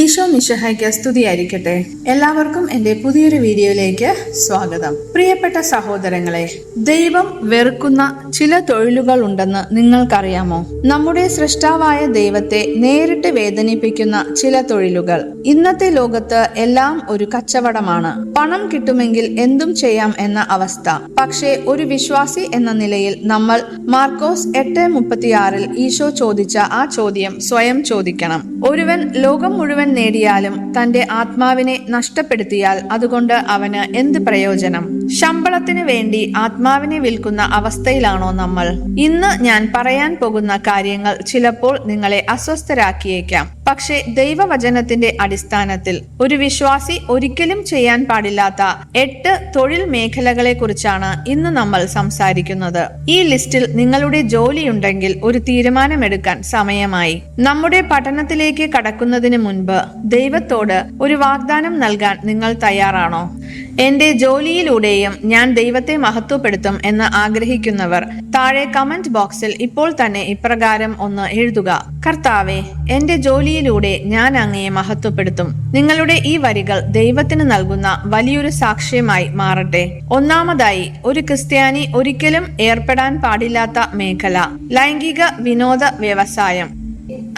ഈശോ മിശഹായ്ക്ക് സ്തുതിയായിരിക്കട്ടെ. എല്ലാവർക്കും എന്റെ പുതിയൊരു വീഡിയോയിലേക്ക് സ്വാഗതം. പ്രിയപ്പെട്ട സഹോദരങ്ങളെ ദൈവം വെറുക്കുന്ന ചില തൊഴിലുകൾ ഉണ്ടെന്ന് നിങ്ങൾക്കറിയാമോ? നമ്മുടെ സൃഷ്ടാവായ ദൈവത്തെ നേരിട്ട് വേദനിപ്പിക്കുന്ന ചില തൊഴിലുകൾ. ഇന്നത്തെ ലോകത്ത് എല്ലാം ഒരു കച്ചവടമാണ്. പണം കിട്ടുമെങ്കിൽ എന്തും ചെയ്യാം എന്ന അവസ്ഥ. പക്ഷേ ഒരു വിശ്വാസി എന്ന നിലയിൽ നമ്മൾ മാർക്കോസ് എട്ട് മുപ്പത്തിയാറിൽ ഈശോ ചോദിച്ച ആ ചോദ്യം സ്വയം ചോദിക്കണം. ഒരുവൻ ലോകം മുഴുവൻ നേടിയാലും തന്റെ ആത്മാവിനെ നഷ്ടപ്പെടുത്തിയാൽ അതുകൊണ്ട് അവന് എന്ത് പ്രയോജനം? ശമ്പളത്തിന് വേണ്ടി ആത്മാവിനെ വിൽക്കുന്ന അവസ്ഥയിലാണോ നമ്മൾ? ഇന്ന് ഞാൻ പറയാൻ പോകുന്ന കാര്യങ്ങൾ ചിലപ്പോൾ നിങ്ങളെ അസ്വസ്ഥരാക്കിയേക്കാം. പക്ഷേ ദൈവവചനത്തിന്റെ അടിസ്ഥാനത്തിൽ ഒരു വിശ്വാസി ഒരിക്കലും ചെയ്യാൻ പാടില്ലാത്ത എട്ട് തൊഴിൽ മേഖലകളെ കുറിച്ചാണ് ഇന്ന് നമ്മൾ സംസാരിക്കുന്നത്. ഈ ലിസ്റ്റിൽ നിങ്ങളുടെ ജോലിയുണ്ടെങ്കിൽ ഒരു തീരുമാനമെടുക്കാൻ സമയമായി. നമ്മുടെ പഠനത്തിലേക്ക് കടക്കുന്നതിന് മുൻപ് ദൈവത്തോട് ഒരു വാഗ്ദാനം നൽകാൻ നിങ്ങൾ തയ്യാറാണോ? എന്റെ ജോലിയിലൂടെയും ഞാൻ ദൈവത്തെ മഹത്വപ്പെടുത്തും എന്ന് ആഗ്രഹിക്കുന്നവർ താഴെ കമന്റ് ബോക്സിൽ ഇപ്പോൾ തന്നെ ഇപ്രകാരം ഒന്ന് എഴുതുക. കർത്താവെ എന്റെ ജോലിയിലൂടെ ഞാൻ അങ്ങയെ മഹത്വപ്പെടുത്തും. നിങ്ങളുടെ ഈ വരികൾ ദൈവത്തിന് നൽകുന്ന വലിയൊരു സാക്ഷ്യമായി മാറട്ടെ. ഒന്നാമതായി ഒരു ക്രിസ്ത്യാനി ഒരിക്കലും ഏർപ്പെടാൻ പാടില്ലാത്ത മേഖല. ലൈംഗിക വിനോദ വ്യവസായം.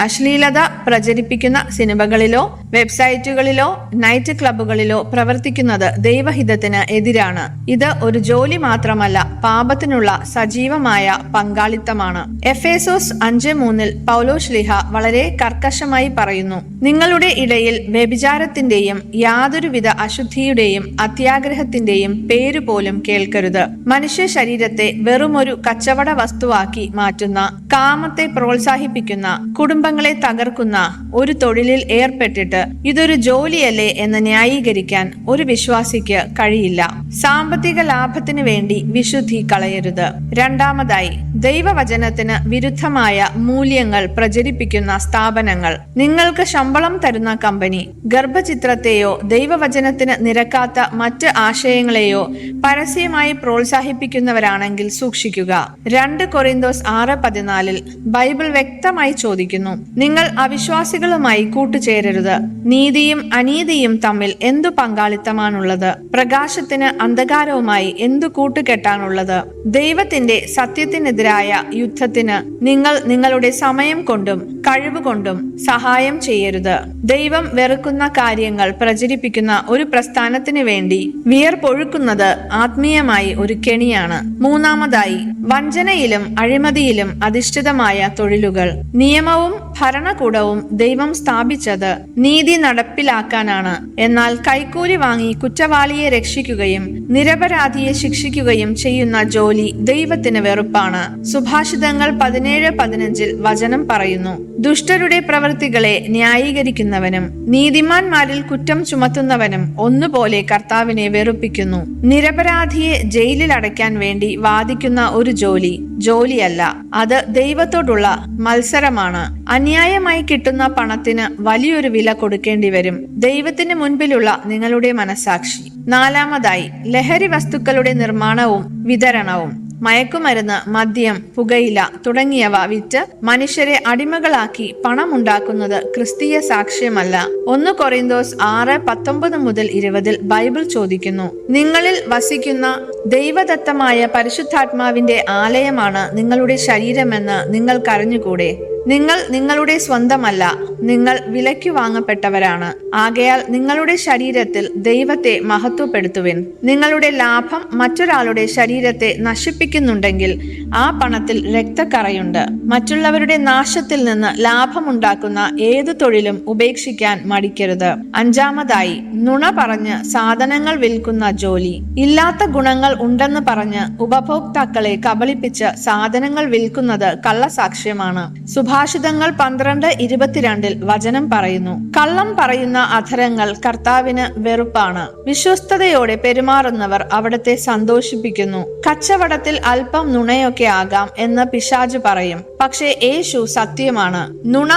അശ്ലീലത പ്രചരിപ്പിക്കുന്ന സിനിമകളിലോ വെബ്സൈറ്റുകളിലോ നൈറ്റ് ക്ലബ്ബുകളിലോ പ്രവർത്തിക്കുന്നത് ദൈവഹിതത്തിന് എതിരാണ്. ഇത് ഒരു ജോലി മാത്രമല്ല പാപത്തിനുള്ള സജീവമായ പങ്കാളിത്തമാണ്. എഫേസോസ് അഞ്ച് മൂന്നിൽ പൗലോ ശ്ലിഹ വളരെ കർക്കശമായി പറയുന്നു നിങ്ങളുടെ ഇടയിൽ വ്യഭിചാരത്തിന്റെയും യാതൊരുവിധ അശുദ്ധിയുടെയും അത്യാഗ്രഹത്തിന്റെയും പേരു പോലും കേൾക്കരുത്. മനുഷ്യ ശരീരത്തെ വെറുമൊരു കച്ചവട വസ്തുവാക്കി മാറ്റുന്ന കാമത്തെ പ്രോത്സാഹിപ്പിക്കുന്ന കുടുംബങ്ങളെ തകർക്കുന്ന ഒരു തൊഴിലിൽ ഏർപ്പെട്ടിട്ട് ഇതൊരു ജോലിയല്ലേ എന്ന് ന്യായീകരിക്കാൻ ഒരു വിശ്വാസിക്ക് കഴിയില്ല. സാമ്പത്തിക ലാഭത്തിന് വേണ്ടി വിശുദ്ധി കളയരുത്. രണ്ടാമതായി ദൈവവചനത്തിന് വിരുദ്ധമായ മൂല്യങ്ങൾ പ്രചരിപ്പിക്കുന്ന സ്ഥാപനങ്ങൾ. നിങ്ങൾക്ക് ശമ്പളം തരുന്ന കമ്പനി ഗർഭചിത്രത്തെയോ ദൈവവചനത്തിന് നിരക്കാത്ത മറ്റ് ആശയങ്ങളെയോ പരസ്യമായി പ്രോത്സാഹിപ്പിക്കുന്നവരാണെങ്കിൽ സൂക്ഷിക്കുക. രണ്ട് കൊറിന്തോസ് ആറ് പതിനാലിൽ ബൈബിൾ വ്യക്തമായി ചോദിക്കുന്നു. നിങ്ങൾ അവിശ്വാസികളുമായി കൂട്ടുചേരരുത്. നീതിയും അനീതിയും തമ്മിൽ എന്തു പങ്കാളിത്തമാണുള്ളത്? പ്രകാശത്തിന് അന്ധകാരവുമായി എന്തു കൂട്ടുകെട്ടാണുള്ളത്? ദൈവത്തിന്റെ സത്യത്തിനെതിരായ യുദ്ധത്തിന് നിങ്ങൾ നിങ്ങളുടെ സമയം കൊണ്ടും കഴിവുകൊണ്ടും സഹായം ചെയ്യരുത്. ദൈവം വെറുക്കുന്ന കാര്യങ്ങൾ പ്രചരിപ്പിക്കുന്ന ഒരു പ്രസ്ഥാനത്തിന് വേണ്ടി വിയർപ്പൊഴുക്കുന്നത് ആത്മീയമായി ഒരു കെണിയാണ്. മൂന്നാമതായി വഞ്ചനയിലും അഴിമതിയിലും അധിഷ്ഠിതമായ തൊഴിലുകൾ. നിയമവും ഭരണകൂടവും ദൈവം സ്ഥാപിച്ചത് നീതി നടപ്പിലാക്കാനാണ്. എന്നാൽ കൈക്കൂലി വാങ്ങി കുറ്റവാളിയെ രക്ഷിക്കുകയും നിരപരാധിയെ ശിക്ഷിക്കുകയും ചെയ്യുന്ന ജോലി ദൈവത്തിന് വെറുപ്പാണ്. സുഭാഷിതങ്ങൾ പതിനേഴ് പതിനഞ്ചിൽ വചനം പറയുന്നു. ദുഷ്ടരുടെ പ്രവൃത്തികളെ ന്യായീകരിക്കുന്നവനും നീതിമാന്മാരിൽ കുറ്റം ചുമത്തുന്നവനും ഒന്നുപോലെ കർത്താവിനെ വെറുപ്പിക്കുന്നു. നിരപരാധിയെ ജയിലിൽ അടയ്ക്കാൻ വേണ്ടി വാദിക്കുന്ന ഒരു ജോലി ജോലിയല്ല. അത് ദൈവത്തോടുള്ള മത്സരമാണ്. അന്യായമായി കിട്ടുന്ന പണത്തിന് വലിയൊരു വില കൊടുക്കേണ്ടി വരും. ദൈവത്തിന് മുൻപിലുള്ള നിങ്ങളുടെ മനസാക്ഷി. നാലാമതായി ലഹരി വസ്തുക്കളുടെ നിർമ്മാണവും വിതരണവും. മയക്കുമരുന്ന് മദ്യം പുകയില തുടങ്ങിയവ വിറ്റ് മനുഷ്യരെ അടിമകളാക്കി പണമുണ്ടാക്കുന്നത് ക്രിസ്തീയ സാക്ഷ്യമല്ല. ഒന്ന് കൊറിന്തോസ് ആറ് പത്തൊമ്പത് മുതൽ ഇരുപതിൽ ബൈബിൾ ചോദിക്കുന്നു. നിങ്ങളിൽ വസിക്കുന്ന ദൈവദത്തമായ പരിശുദ്ധാത്മാവിന്റെ ആലയമാണ് നിങ്ങളുടെ ശരീരമെന്ന് നിങ്ങൾക്കറിഞ്ഞുകൂടെ? നിങ്ങൾ നിങ്ങളുടെ സ്വന്തമല്ല നിങ്ങൾ വിലയ്ക്ക് വാങ്ങപ്പെട്ടവരാണ്. ആകയാൽ നിങ്ങളുടെ ശരീരത്തിൽ ദൈവത്തെ മഹത്വപ്പെടുത്തുവിൻ. നിങ്ങളുടെ ലാഭം മറ്റൊരാളുടെ ശരീരത്തെ നശിപ്പിക്കുന്നുണ്ടെങ്കിൽ ആ പണത്തിൽ രക്തക്കറയുണ്ട്. മറ്റുള്ളവരുടെ നാശത്തിൽ നിന്ന് ലാഭമുണ്ടാക്കുന്ന ഏതു തൊഴിലും ഉപേക്ഷിക്കാൻ മടിക്കരുത്. അഞ്ചാമതായി നുണ പറഞ്ഞ് സാധനങ്ങൾ വിൽക്കുന്ന ജോലി. ഇല്ലാത്ത ഗുണങ്ങൾ ഉണ്ടെന്ന് പറഞ്ഞ് ഉപഭോക്താക്കളെ കബളിപ്പിച്ച് സാധനങ്ങൾ വിൽക്കുന്നത് കള്ളസാക്ഷ്യമാണ്. സുഭാഷിതങ്ങൾ പന്ത്രണ്ട് ഇരുപത്തിരണ്ടിൽ വചനം പറയുന്നു. കള്ളം പറയുന്ന അധരങ്ങൾ കർത്താവിന് വെറുപ്പാണ്. വിശ്വസ്തയോടെ പെരുമാറുന്നവർ അവിടത്തെ സന്തോഷിപ്പിക്കുന്നു. കച്ചവടത്തിൽ അല്പം നുണയൊക്കെ ആകാം എന്ന് പിശാജ് പറയും. പക്ഷേ യേശു സത്യമാണ്. നുണ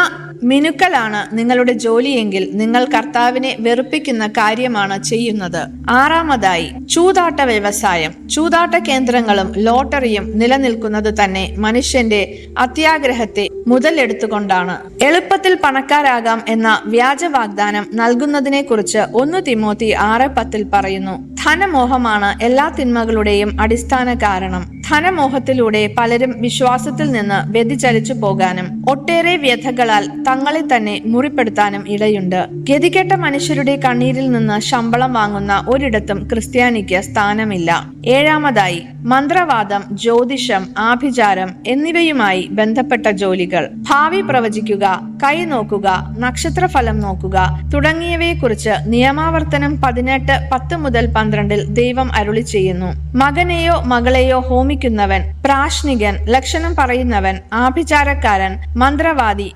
മിനുക്കലാണ് നിങ്ങളുടെ ജോലിയെങ്കിൽ നിങ്ങൾ കർത്താവിനെ വെറുപ്പിക്കുന്ന കാര്യമാണ് ചെയ്യുന്നത്. ആറാമതായി ചൂതാട്ട വ്യവസായം. ചൂതാട്ട കേന്ദ്രങ്ങളും ലോട്ടറിയും നിലനിൽക്കുന്നത് തന്നെ മനുഷ്യന്റെ അത്യാഗ്രഹത്തെ മുതലെടുത്തുകൊണ്ടാണ്. എളുപ്പത്തിൽ പണക്കാരാകാം എന്ന വ്യാജ വാഗ്ദാനം നൽകുന്നതിനെ കുറിച്ച് ഒന്ന് തിമോത്തി ആറ് പത്തിൽ പറയുന്നു. ധനമോഹമാണ് എല്ലാ തിന്മകളുടെയും അടിസ്ഥാന കാരണം. ധനമോഹത്തിലൂടെ പലരും വിശ്വാസത്തിൽ നിന്ന് വ്യതിചലിച്ചു പോകാനും ഒട്ടേറെ വ്യഥകളാൽ തങ്ങളെ തന്നെ മുറിപ്പെടുത്താനും ഇടയുണ്ട്. ഗതികെട്ട മനുഷ്യരുടെ കണ്ണീരിൽ നിന്ന് ശമ്പളം വാങ്ങുന്ന ഒരിടത്തും ക്രിസ്ത്യാനിക്ക് സ്ഥാനമില്ല. ഏഴാമതായി മന്ത്രവാദം ജ്യോതിഷം ആഭിചാരം എന്നിവയുമായി ബന്ധപ്പെട്ട ജോലികൾ. ഭാവി പ്രവചിക്കുക കൈ നോക്കുക നക്ഷത്രഫലം നോക്കുക തുടങ്ങിയവയെക്കുറിച്ച് നിയമാവർത്തനം പതിനെട്ട് പത്ത് മുതൽ പന്ത്രണ്ടിൽ ദൈവം അരുളി ചെയ്യുന്നു. മകനെയോ മകളെയോ ഹോമിക്കുന്നവൻ പ്രാശ്നികൻ ലക്ഷണം പറയുന്നവൻ ആഭിചാരക്കാരൻ മന്ത്രവാദി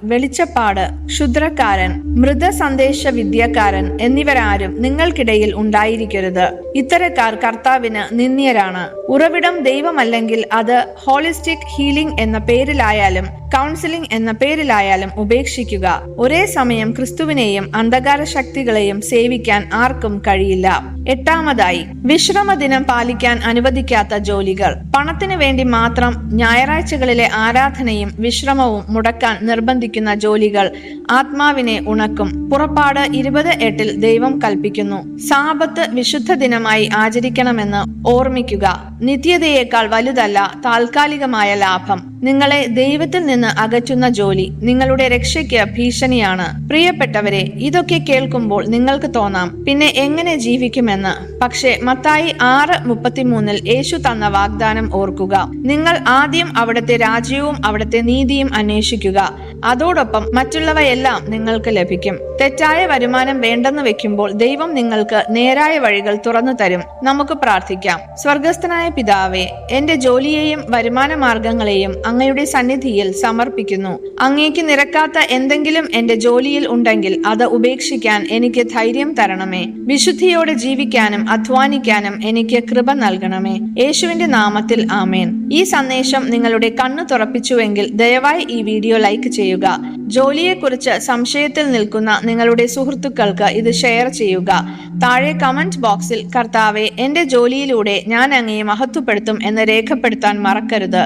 വെളിച്ചപ്പാട് ക്ഷുദ്രക്കാരൻ മൃതസന്ദേശ വിദ്യക്കാരൻ എന്നിവരാരും നിങ്ങൾക്കിടയിൽ ഉണ്ടായിരിക്കരുത്. ഇത്തരക്കാർ കർത്താവിന് നിന്ദ്യരാണ്. ഉറവിടം ദൈവമല്ലെങ്കിൽ അത് ഹോളിസ്റ്റിക് ഹീലിംഗ് എന്ന പേരിലായാലും കൗൺസിലിംഗ് എന്ന പേരിലായാലും ഉപേക്ഷിക്കുക. ഒരേ സമയം ക്രിസ്തുവിനെയും അന്ധകാര ശക്തികളെയും സേവിക്കാൻ ആർക്കും കഴിയില്ല. എട്ടാമതായി വിശ്രമദിനം പാലിക്കാൻ അനുവദിക്കാത്ത ജോലികൾ. പണത്തിനു വേണ്ടി മാത്രം ഞായറാഴ്ചകളിലെ ആരാധനയും വിശ്രമവും മുടക്കാൻ നിർബന്ധിക്കുന്ന ജോലികൾ ആത്മാവിനെ ഉണക്കും. പുറപ്പാട് ഇരുപത് എട്ടിൽ ദൈവം കൽപ്പിക്കുന്നു. സാപത്ത് വിശുദ്ധ ദിനമായി ആചരിക്കണമെന്ന് ഓർമ്മിക്കുക. നിത്യതയേക്കാൾ വലുതല്ല താൽക്കാലികമായ ലാഭം. നിങ്ങളെ ദൈവത്തിൽ നിന്ന് അകറ്റുന്ന ജോലി നിങ്ങളുടെ രക്ഷയ്ക്ക് ഭീഷണിയാണ്. പ്രിയപ്പെട്ടവരെ ഇതൊക്കെ കേൾക്കുമ്പോൾ നിങ്ങൾക്ക് തോന്നാം പിന്നെ എങ്ങനെ ജീവിക്കുമെന്ന്. പക്ഷേ മത്തായി ആറ് മുപ്പത്തിമൂന്നിൽ യേശു തന്ന വാഗ്ദാനം ഓർക്കുക. നിങ്ങൾ ആദ്യം അവിടുത്തെ രാജ്യവും അവിടുത്തെ നീതിയും അന്വേഷിക്കുക. അതോടൊപ്പം മറ്റുള്ളവയെല്ലാം നിങ്ങൾക്ക് ലഭിക്കും. തെറ്റായ വരുമാനം വേണ്ടെന്ന് വെക്കുമ്പോൾ ദൈവം നിങ്ങൾക്ക് നേരായ വഴികൾ തുറന്നു തരും. നമുക്ക് പ്രാർത്ഥിക്കാം. സ്വർഗസ്ഥനായ പിതാവേ എന്റെ ജോലിയെയും വരുമാന മാർഗങ്ങളെയും അങ്ങയുടെ സന്നിധിയിൽ സമർപ്പിക്കുന്നു. അങ്ങേക്ക് നിരക്കാത്ത എന്തെങ്കിലും എന്റെ ജോലിയിൽ ഉണ്ടെങ്കിൽ അത് ഉപേക്ഷിക്കാൻ എനിക്ക് ധൈര്യം തരണമേ. വിശുദ്ധിയോടെ ജീവിക്കാനും അധ്വാനിക്കാനും എനിക്ക് കൃപ നൽകണമേ. യേശുവിന്റെ നാമത്തിൽ ആമേൻ. ഈ സന്ദേശം നിങ്ങളുടെ കണ്ണു തുറപ്പിച്ചുവെങ്കിൽ ദയവായി ഈ വീഡിയോ ലൈക്ക് ചെയ്യുക. ജോലിയെക്കുറിച്ച് സംശയത്തിൽ നിൽക്കുന്ന നിങ്ങളുടെ സുഹൃത്തുക്കൾക്ക് ഇത് ഷെയർ ചെയ്യുക. താഴെ കമന്റ് ബോക്സിൽ കർത്താവെ എന്റെ ജോലിയിലൂടെ ഞാൻ അങ്ങയെ മഹത്വപ്പെടുത്തും എന്ന് രേഖപ്പെടുത്താൻ മറക്കരുത്.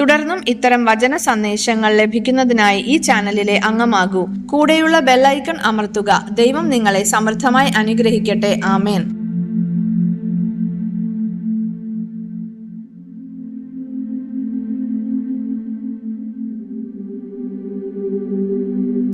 തുടർന്നും ഇത്തരം വചന സന്ദേശങ്ങൾ ലഭിക്കുന്നതിനായി ഈ ചാനലിലെ അംഗമാകൂ. കൂടെയുള്ള ബെല്ലൈക്കൺ അമർത്തുക. ദൈവം നിങ്ങളെ സമൃദ്ധമായി അനുഗ്രഹിക്കട്ടെ. ആമേൻ.